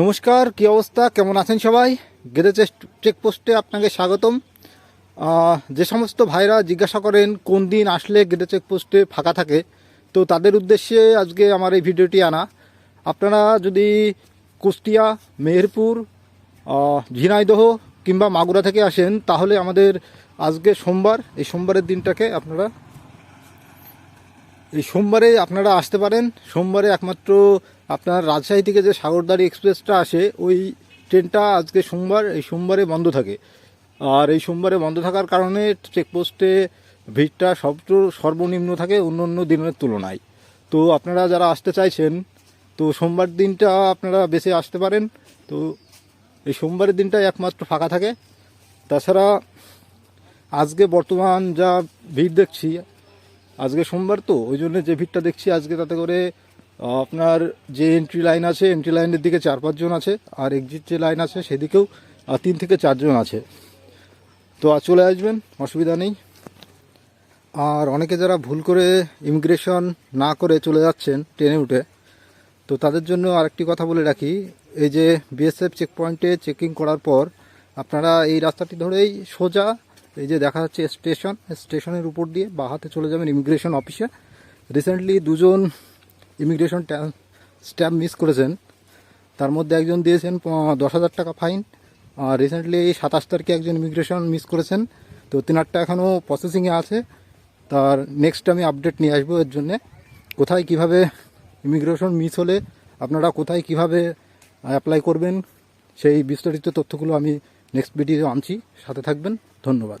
নমস্কার, কি অবস্থা? কেমন আছেন সবাই? গেদে চেকপোস্টে আপনাকে স্বাগতম। যে সমস্ত ভাইরা জিজ্ঞাসা করেন কোন দিন আসলে গেদে চেকপোস্টে ফাঁকা থাকে, তো তাদের উদ্দেশ্যে আজকে আমার এই ভিডিওটি আনা। আপনারা যদি কুষ্টিয়া, মেহেরপুর ঝিনাইদহ কিংবা মাগুরা থেকে আসেন, তাহলে আমাদের আজকে সোমবার, এই সোমবারের দিনটাকে আপনারা এই সোমবারে আপনারা আসতে পারেন। সোমবারে একমাত্র আপনার রাজশাহী থেকে যে সাগরদারি এক্সপ্রেসটা আসে, ওই ট্রেনটা আজকে সোমবার, এই সোমবারে বন্ধ থাকে। আর এই সোমবারে বন্ধ থাকার কারণে চেকপোস্টে ভিড়টা সবচেয়ে সর্বনিম্ন থাকে অন্য অন্য দিনের তুলনায়। তো আপনারা যারা আসতে চাইছেন, তো সোমবার দিনটা আপনারা বেশি আসতে পারেন। তো এই সোমবারের দিনটা একমাত্র ফাঁকা থাকে। তাছাড়া আজকে বর্তমান যা ভিড় দেখছি আজকে সোমবার তো, ওই জন্য যে ভিড়টা দেখছি আজকে তাতে করে আপনার যে এন্ট্রি লাইন আছে এন্ট্রি লাইনের দিকে চার পাঁচজন আছে, আর এক্সিট যে লাইন আছে সেদিকেও তিন থেকে চারজন আছে। তো আজ চলে আসবেন, অসুবিধা নেই। আর অনেকে যারা ভুল করে ইমিগ্রেশন না করে চলে যাচ্ছেন ট্রেনে উঠে, তো তাদের জন্য আরেকটি কথা বলে রাখি, এই যে বিএসএফ চেক পয়েন্টে চেকিং করার পর, আপনারা এই রাস্তাটি ধরেই সোজা এই যে দেখা যাচ্ছে স্টেশন, স্টেশনের উপর দিয়ে বা হাতে চলে যাবেন ইমিগ্রেশন অফিসে রিসেন্টলি দুজন ইমিগ্রেশন স্ট্যাম্প মিস করেছেন। তার মধ্যে একজন দিয়েছেন দশ হাজার টাকা ফাইন আর রিসেন্টলি সাতাশ তারিখে একজন ইমিগ্রেশন মিস করেছেন। তো তিন তিনারটা এখনও প্রসেসিংয়ে আছে। তার নেক্সট আমি আপডেট নিয়ে আসব এর জন্যে। কোথায় কীভাবে ইমিগ্রেশন মিস হলে, আপনারা কোথায় কীভাবে অ্যাপ্লাই করবেন, সেই বিস্তারিত তথ্যগুলো আমি নেক্সট ভিডিও আনছি সাথে থাকবেন ধন্যবাদ।